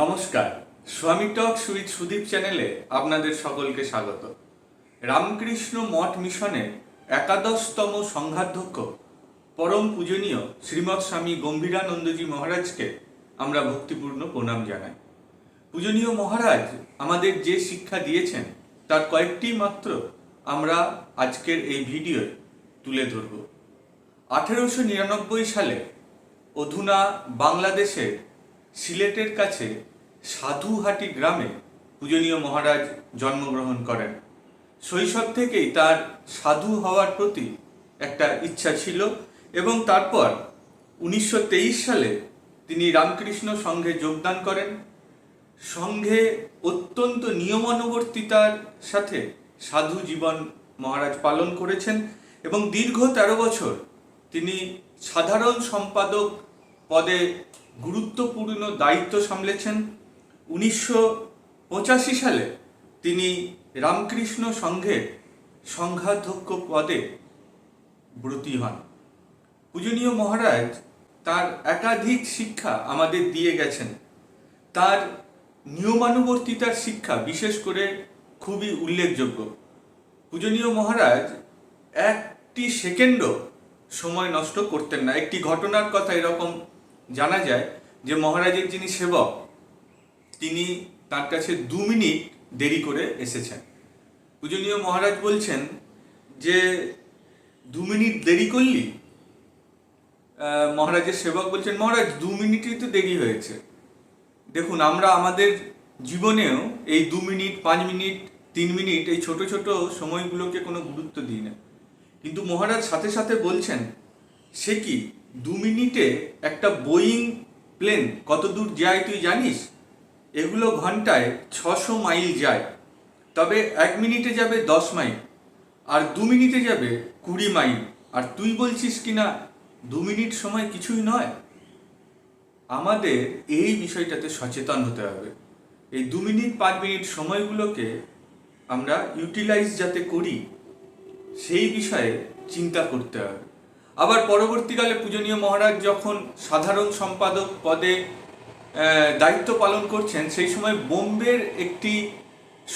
নমস্কার। স্বামী টক সুইট সুদীপ চ্যানেলে আপনাদের সকলকে স্বাগত। রামকৃষ্ণ মঠ মিশনের একাদশতম সংঘাধ্যক্ষ, পরম পূজনীয় শ্রীমৎ স্বামী গম্ভীরানন্দজি মহারাজকে আমরা ভক্তিপূর্ণ প্রণাম জানাই। পূজনীয় মহারাজ আমাদের যে শিক্ষা দিয়েছেন, তার কয়েকটি মাত্র আমরা আজকের এই ভিডিওয় তুলে ধরব। আঠেরোশো নিরানব্বই সালে অধুনা বাংলাদেশের সিলেটের কাছে সাধুহাটি গ্রামে পূজনীয় মহারাজ জন্মগ্রহণ করেন। শৈশব থেকেই তার সাধু হওয়ার প্রতি একটা ইচ্ছা ছিল এবং তারপর উনিশশো তেইশ সালে তিনি রামকৃষ্ণ সংঘে যোগদান করেন। সংঘে অত্যন্ত নিয়মানুবর্তিতার সাথে সাধু জীবন মহারাজ পালন করেছেন এবং দীর্ঘ তেরো বছর তিনি সাধারণ সম্পাদক পদে গুরুত্বপূর্ণ দায়িত্ব সামলেছেন। উনিশশো পঁচাশি সালে তিনি রামকৃষ্ণ সংঘের সংঘাধ্যক্ষ পদে ব্রতী হন। পূজনীয় মহারাজ তার একাধিক শিক্ষা আমাদের দিয়ে গেছেন। তার নিয়মানুবর্তিতার শিক্ষা বিশেষ করে খুবই উল্লেখযোগ্য। পূজনীয় মহারাজ একটি সেকেন্ডও সময় নষ্ট করতেন না। একটি ঘটনার কথা এরকম জানা যায় যে মহারাজের যিনি সেবক, তিনি তার কাছে দু মিনিট দেরি করে এসেছেন। পূজনীয় মহারাজ বলছেন যে দু মিনিট দেরি করলি? মহারাজের সেবক বলছেন, মহারাজ, দু মিনিটই তো দেরি হয়েছে। দেখুন, আমরা আমাদের জীবনেও এই দু মিনিট, পাঁচ মিনিট, তিন মিনিট এই ছোট ছোট সময়গুলোকে কোনো গুরুত্ব দিই না। কিন্তু মহারাজ সাথে সাথে বলছেন, সে কি? দু মিনিটে একটা বোয়িং প্লেন কত দূর যায় তুই জানিস? এগুলো ঘন্টায় ছশো মাইল যায়। তবে এক মিনিটে যাবে দশ মাইল, আর দু মিনিটে যাবে কুড়ি মাইল। আর তুই বলছিস কি না, দু মিনিট সময় কিছুই নয়? আমাদের এই বিষয়টাতে সচেতন হতে হবে। এই দু মিনিট, পাঁচ মিনিট সময়গুলোকে আমরা ইউটিলাইজ যাতে করি, সেই বিষয়ে চিন্তা করতে হবে। আবার পরবর্তীকালে পূজনীয় মহারাজ যখন সাধারণ সম্পাদক পদে দায়িত্ব পালন করছেন, সেই সময় বোম্বের একটি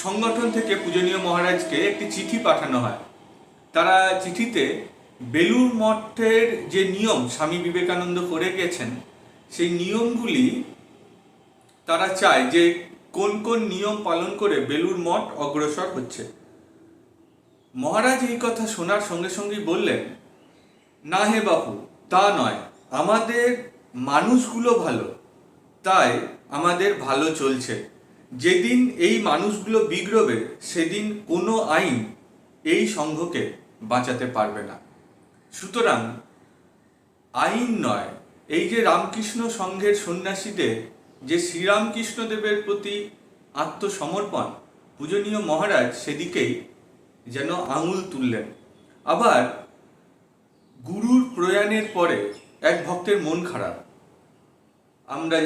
সংগঠন থেকে পূজনীয় মহারাজকে একটি চিঠি পাঠানো হয়। তারা চিঠিতে বেলুর মঠের যে নিয়ম স্বামী বিবেকানন্দ করে গেছেন, সেই নিয়মগুলি তারা চায় যে কোন কোন নিয়ম পালন করে বেলুর মঠ অগ্রসর হচ্ছে। মহারাজ এই কথা শোনার সঙ্গে সঙ্গেই বললেন না হে বাপু, তা নয়। আমাদের মানুষগুলো ভালো, তাই আমাদের ভালো চলছে। যেদিন এই মানুষগুলো বিগ্রবে, সেদিন কোনো আইন এই সংঘকে বাঁচাতে পারবে না। সুতরাং আইন নয়, এই যে রামকৃষ্ণ সংঘের সন্ন্যাসীদের, যে শ্রীরামকৃষ্ণদেবের প্রতি আত্মসমর্পণ, পূজনীয় মহারাজ সেদিকেই যেন আঙুল তুললেন। আবার প্রয়াণের পরে এক ভক্তের মন খারাপ। আমরা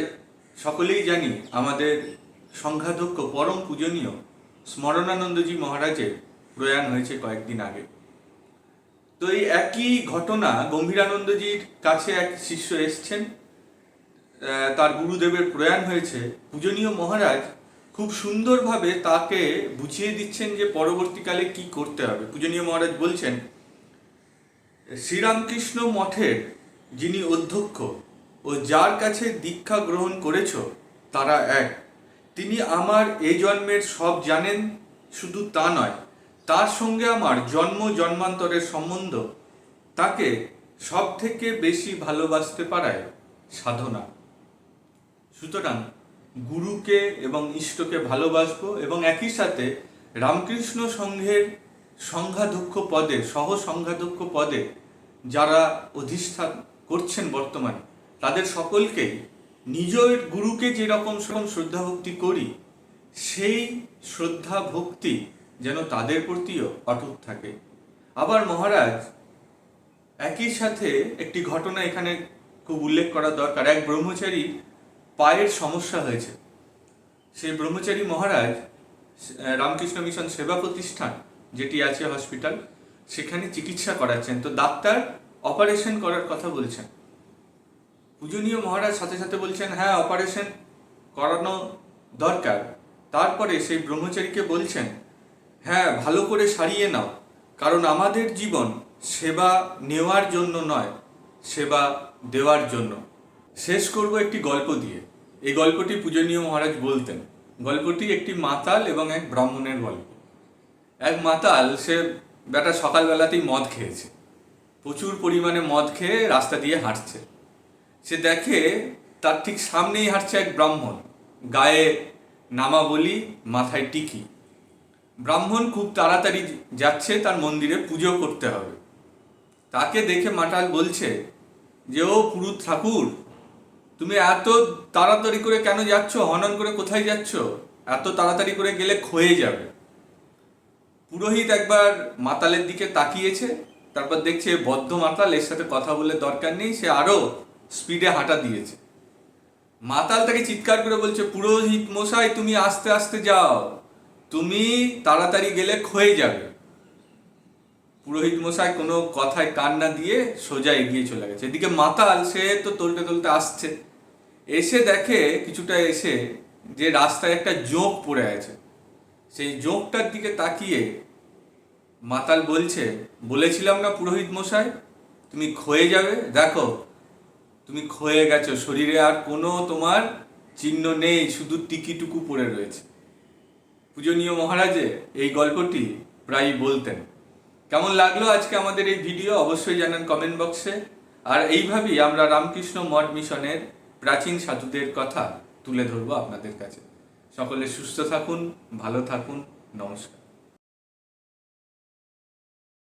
সকলেই জানি আমাদের সংঘাধ্যক্ষ পরম পূজনীয় স্মরণানন্দজি মহারাজের প্রয়াণ হয়েছে কয়েকদিন আগে। তো এই একই ঘটনা গম্ভীরানন্দজির কাছে এক শিষ্য এসছেন। তার গুরুদেবের প্রয়াণ হয়েছে। পূজনীয় মহারাজ খুব সুন্দরভাবে তাকে বুঝিয়ে দিচ্ছেন যে পরবর্তীকালে কি করতে হবে। পূজনীয় মহারাজ বলছেন শ্রীরামকৃষ্ণ মঠের যিনি অধ্যক্ষ ও যার কাছে দীক্ষা গ্রহণ করেছ, তারা এক। তিনি আমার এ জন্মের সব জানেন, শুধু তা নয়, তার সঙ্গে আমার জন্ম জন্মান্তরের সম্বন্ধ, তাকে সব থেকে বেশি ভালোবাসতে পারায় সাধনা। সুতরাং গুরুকে এবং ইষ্টকে ভালোবাসবো এবং একই সাথে রামকৃষ্ণ সংঘের সংঘাধ্যক্ষ পদে সহ সংঘাধ্যক্ষ পদে যারা অধিষ্ঠান করছেন বর্তমানে, তাদের সকলকেই নিজের গুরুকে যেরকম সেরকম শ্রদ্ধা ভক্তি করি, সেই শ্রদ্ধা ভক্তি যেন তাদের প্রতিও অটুট থাকে। আবার মহারাজ, একই সাথে একটি ঘটনা এখানে খুব উল্লেখ করা দরকার। এক ব্রহ্মচারী পায়ের সমস্যা হয়েছে। সেই ব্রহ্মচারী মহারাজ রামকৃষ্ণ মিশন সেবা প্রতিষ্ঠান যেটি আছে হসপিটাল, সেখানে চিকিৎসা করাচ্ছেন। তো ডাক্তার অপারেশন করার কথা বলছেন। পূজনীয় মহারাজ সাথে সাথে বলছেন হ্যাঁ অপারেশন করানো দরকার। তারপরে সেই ব্রহ্মচারীকে বলছেন হ্যাঁ ভালো করে সারিয়ে নাও। কারণ আমাদের জীবন সেবা নেওয়ার জন্য নয়, সেবা দেওয়ার জন্য। শেষ করব একটি গল্প দিয়ে। এই গল্পটি পূজনীয় মহারাজ বলতেন। গল্পটি একটি মাতাল এবং এক ব্রাহ্মণের গল্প। এক মাতাল, সে বেটা সকালবেলাতেই মদ খেয়েছে। প্রচুর পরিমাণে মদ খেয়ে রাস্তা দিয়ে হাঁটছে। সে দেখে তার ঠিক সামনেই হাঁটছে এক ব্রাহ্মণ। গায়ে নামাবলি মাথায় টিকি। ব্রাহ্মণ খুব তাড়াতাড়ি যাচ্ছে, তার মন্দিরে পুজো করতে হবে। তাকে দেখে মাতাল বলছে যে, ও পুরুত ঠাকুর, তুমি এত তাড়াতাড়ি করে কেন যাচ্ছ? হনন করে কোথায় যাচ্ছ? এত তাড়াতাড়ি করে গেলে ক্ষয়ে যাবে। পুরোহিত একবার মাতালের দিকে তাকিয়েছে, তারপর দেখছে বদ্ধ মাতাল, এর সাথে কথা বলে দরকার নেই, সে আরও স্পিডে হাঁটা দিয়েছে। মাতাল তাকে চিৎকার করে বলছে, পুরোহিত মশাই, তুমি আস্তে আস্তে যাও, তুমি তাড়াতাড়ি গেলে ক্ষয়ে যাবে। পুরোহিত মশাই কোনো কথায় কান না দিয়ে সোজা এগিয়ে চলে গেছে। এদিকে মাতাল, সে তো তলতে তলতে আসছে। এসে দেখে কিছুটা এসে যে রাস্তায় একটা জোঁক পড়ে আছে। সেই জোঁকটার দিকে তাকিয়ে মাতাল বলছে, বলেছিলাম না পুরোহিত মশাই? তুমি ক্ষয়ে যাবে? দেখো, তুমি ক্ষয়ে গেছো, শরীরে আর কোনো তোমার চিহ্ন নেই, শুধু টিকিটুকু পড়ে রয়েছে। পূজনীয় মহারাজে, এই গল্পটি প্রায়ই বলতেন। কেমন লাগল আজকে আমাদের এই ভিডিও? অবশ্যই জানান কমেন্ট বক্সে আর এইভাবেই আমরা রামকৃষ্ণ মঠ মিশনের প্রাচীন সাধুদের কথা তুলে ধরবো আপনাদের কাছে। সকলে সুস্থ থাকুন, ভালো থাকুন, নমস্কার।